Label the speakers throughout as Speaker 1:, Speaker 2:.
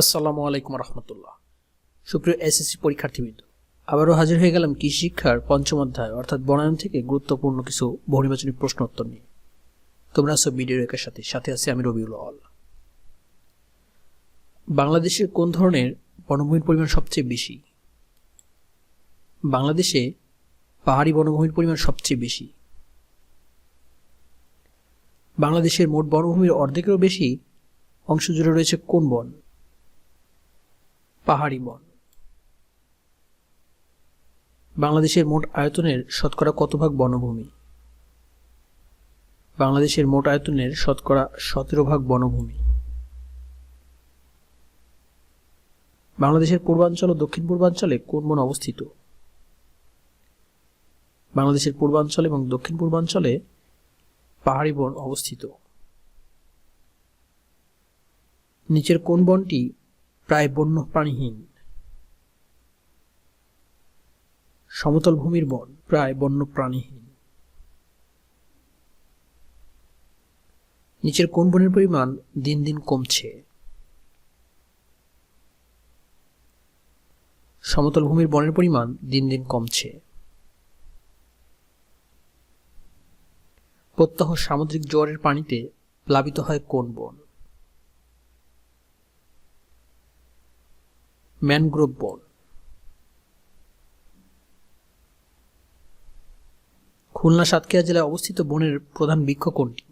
Speaker 1: আসসালামু আলাইকুম রহমতুল্লাহ। সুপ্রিয় এসএসসি পরীক্ষার্থীবৃন্দ, আবারও হাজির হয়ে গেলাম কৃষি শিক্ষার পঞ্চম অধ্যায়, অর্থাৎ বনায়ন থেকে গুরুত্বপূর্ণ কিছু বহুনির্বাচনী প্রশ্ন উত্তর নিয়ে। তোমরা আছো ভিডিও রেখার সাথে সাথে আছি আমি রবিউল আল বাংলাদেশে কোন ধরনের বনভূমির পরিমাণ সবচেয়ে বেশি? বাংলাদেশে পাহাড়ি বনভূমির পরিমাণ সবচেয়ে বেশি? বাংলাদেশের মোট বনভূমির অর্ধেকেরও বেশি অংশ জুড়ে রয়েছে কোন বন? পাহাড়ি বন। বাংলাদেশের মোট আয়তনের শতকরা কত ভাগ বনভূমি? বাংলাদেশের মোট আয়তনের শতকরা সতেরো ভাগ বনভূমি। বাংলাদেশের পূর্বাঞ্চল ও দক্ষিণ পূর্বাঞ্চলে কোন বন অবস্থিত? বাংলাদেশের পূর্বাঞ্চল এবং দক্ষিণ পূর্বাঞ্চলে পাহাড়ি বন অবস্থিত। নিচের কোন বনটি প্রায় বন্য প্রাণীহীন সমতল ভূমির বন প্রায় বন্য প্রাণীহীন নিচের কোন বনের পরিমাণ দিন দিন কমছে? সমতল ভূমির বনের পরিমাণ দিন দিন কমছে। প্রত্যহ সামুদ্রিক জোয়ারের পানিতে প্লাবিত হয় কোন বন? ম্যানগ্রোভ বন। খুলনা সাতক্ষীরা জেলায় অবস্থিত বনের প্রধান বৃক্ষ কোনটি?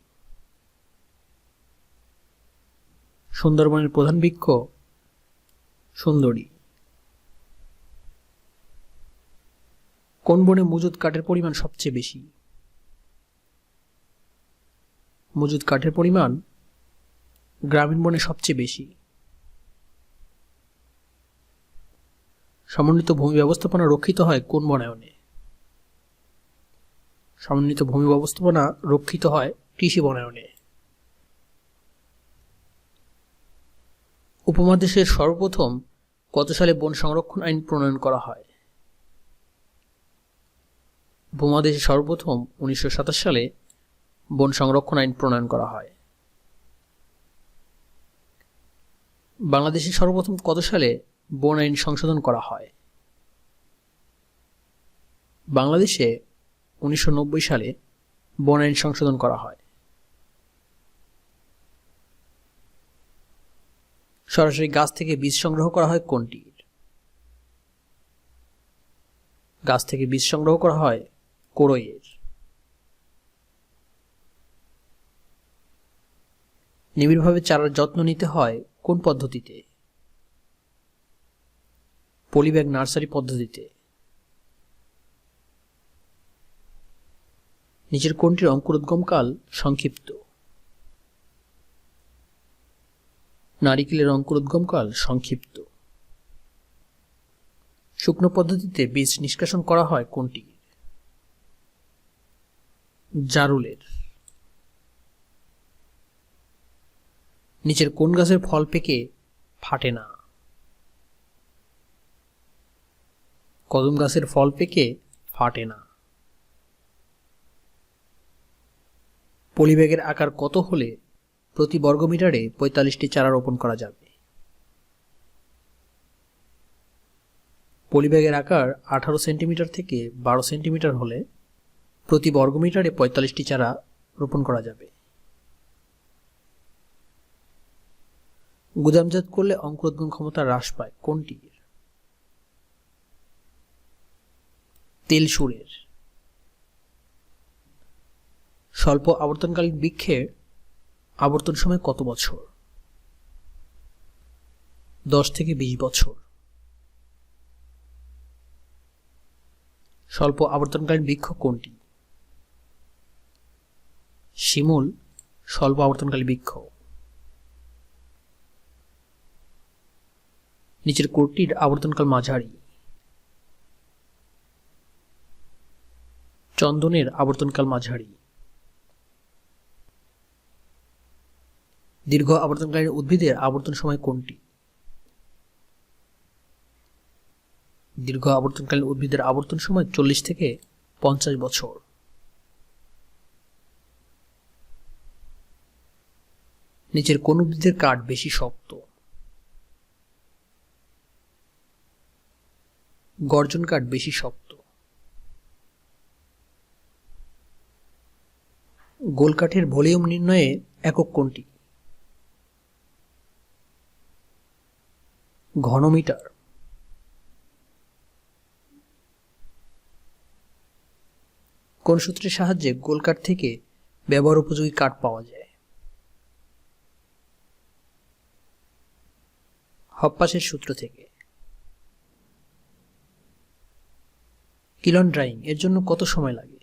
Speaker 1: সুন্দরবনের প্রধান বৃক্ষ সুন্দরী। কোন বনে মজুদ কাঠের পরিমাণ সবচেয়ে বেশি? মজুদ কাঠের পরিমাণ গ্রামীণ বনে সবচেয়ে বেশি। সমন্বিত ভূমি ব্যবস্থাপনা রক্ষিত হয় কোন বনায়নে? সমন্বিত ভূমি ব্যবস্থাপনা রক্ষিত হয় কৃষি বনায়নে। উপমহাদেশের সর্বপ্রথম কত সালে বন সংরক্ষণ আইন প্রণয়ন করা হয়? উপমহাদেশে সর্বপ্রথম উনিশশো সাতাশ সালে বন সংরক্ষণ আইন প্রণয়ন করা হয়। বাংলাদেশে সর্বপ্রথম কত সালে বন আইন সংশোধন করা হয়। বাংলাদেশে উনিশশো নব্বই সালে বন আইন সংশোধন করা হয়। সরাসরি গাছ থেকে বীজ সংগ্রহ করা হয় কোনটির? গাছ থেকে বীজ সংগ্রহ করা হয় কোরইয়ের। নিবিড়ভাবে চারার যত্ন নিতে হয় কোন পদ্ধতিতে? পলিব্যাগ নার্সারি পদ্ধতিতে। নিচের কোনটির অঙ্কুরোদ্গমকাল সংক্ষিপ্ত। নারিকেলের অঙ্কুরোদ্গমকাল সংক্ষিপ্ত। শুকনো পদ্ধতিতে বীজ নিষ্কাশন করা হয় কোনটি? জারুলের। নিচের কোন গাছের ফল পেকে ফাটে না? কদম গাছের ফল পেকে ফাটে না। পলিব্যাগের আকার কত হলে প্রতি বর্গমিটারে পঁয়তাল্লিশটি চারা রোপণ করা যাবে? পলিব্যাগের আকার আঠারো সেন্টিমিটার থেকে বারো সেন্টিমিটার হলে প্রতি বর্গমিটারে পঁয়তাল্লিশটি চারা রোপণ করা যাবে। গুদামজাত করলে অঙ্কুরোদ্গম ক্ষমতা হ্রাস পায়। কোনটির তেল সুরের। স্বল্প আবর্তনকালীন বৃক্ষের আবর্তন সময় কত বছর? দশ থেকে বিশ বছর। স্বল্প আবর্তনকালীন বৃক্ষ কোনটি? শিমুল স্বল্প আবর্তনকালী বৃক্ষ। নিচের কোটটির আবর্তনকাল মাঝারি। চন্দনের আবর্তনকাল মাঝারি। দীর্ঘ আবর্তনকালীন উদ্ভিদের আবর্তন সময় কোনটি? দীর্ঘ আবর্তনকালীন উদ্ভিদের আবর্তন সময় চল্লিশ থেকে পঞ্চাশ বছর। নিচের কোন উদ্ভিদের কাঠ বেশি শক্ত? গর্জন কাঠ বেশি শক্ত। গোল কাঠের ভলিউম নির্ণয়ে একক কোনটি ঘনমিটার। কোন সূত্রের সাহায্যে গোল কাঠ থেকে ব্যবহার উপযোগী কাঠ পাওয়া যায়? হপ্পাসের সূত্র থেকে। কিলন ড্রাইং, এর জন্য কত সময় লাগে?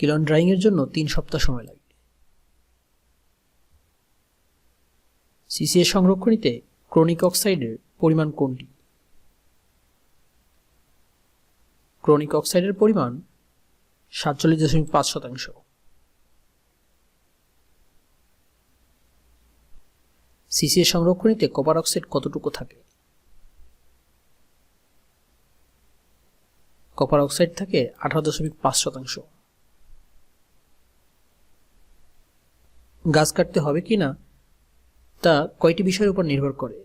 Speaker 1: কিলন ড্রাইং এর জন্য তিন সপ্তাহ সময় লাগে। সিসিএ সংরক্ষণীতে ক্রনিক অক্সাইডের পরিমাণ কোনটি? ক্রনিক অক্সাইডের পরিমাণ সাতচল্লিশ দশমিক পাঁচ শতাংশ। সিসিএ সংরক্ষণীতে কপার অক্সাইড কতটুকু থাকে? কপার অক্সাইড থাকে আঠারো দশমিক পাঁচ শতাংশ। গাছ কাটতে হবে কি না, তা কয়টি বিষয়ের উপর নির্ভর করে।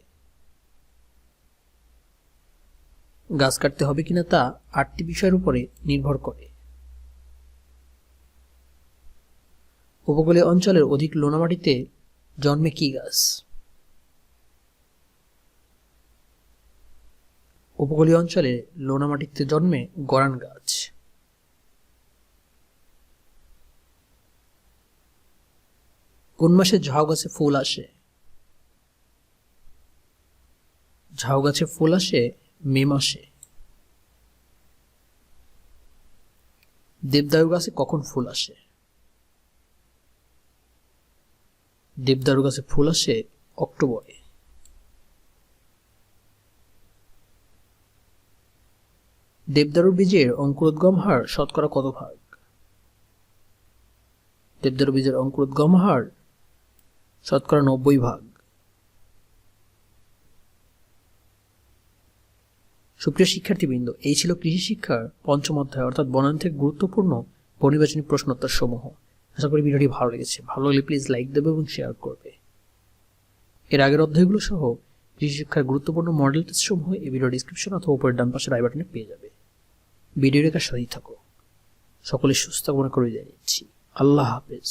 Speaker 1: গাছ কাটতে হবে কিনা তা আটটি বিষয়ের উপরে নির্ভর করে। উপকূলীয় অঞ্চলের অধিক লোনামাটিতে জন্মে কি গাছ? উপকূলীয় অঞ্চলে লোনামাটিতে জন্মে গরান গাছ। কোন মাসে ঝাউ গাছে ফুল আসে? ঝাউ গাছে ফুল আসে মে মাসে। দেবদারু গাছে কখন ফুল আসে? দেবদারু গাছে ফুল আসে অক্টোবরে। দেবদারু বীজের অঙ্কুরোদ্গম হার শতকরা কত ভাগ? দেবদারু বীজের অঙ্কুরোদ্গম হার শতকরা নব্বই ভাগ। সুপ্রিয় শিক্ষার্থীবৃন্দ, এই ছিল কৃষি শিক্ষার পঞ্চম অধ্যায়, অর্থাৎ বনায়ন থেকে গুরুত্বপূর্ণ বনির্বাচনী প্রশ্নোত্তর সমূহ। আশা করি ভিডিওটি ভালো লেগেছে। ভালো লাগলে প্লিজ লাইক দেবে এবং শেয়ার করবে। এর আগের অধ্যায়গুলো সহ কৃষি শিক্ষার গুরুত্বপূর্ণ মডেল টেস্ট সমূহ এই ভিডিও ডিসক্রিপশন অথবা উপরের ডান পাশের আই পেয়ে যাবে। ভিডিও রেখার সাথেই থাকো। সকলে সুস্থ কামনা করে জানিয়েছি। আল্লাহ হাফেজ।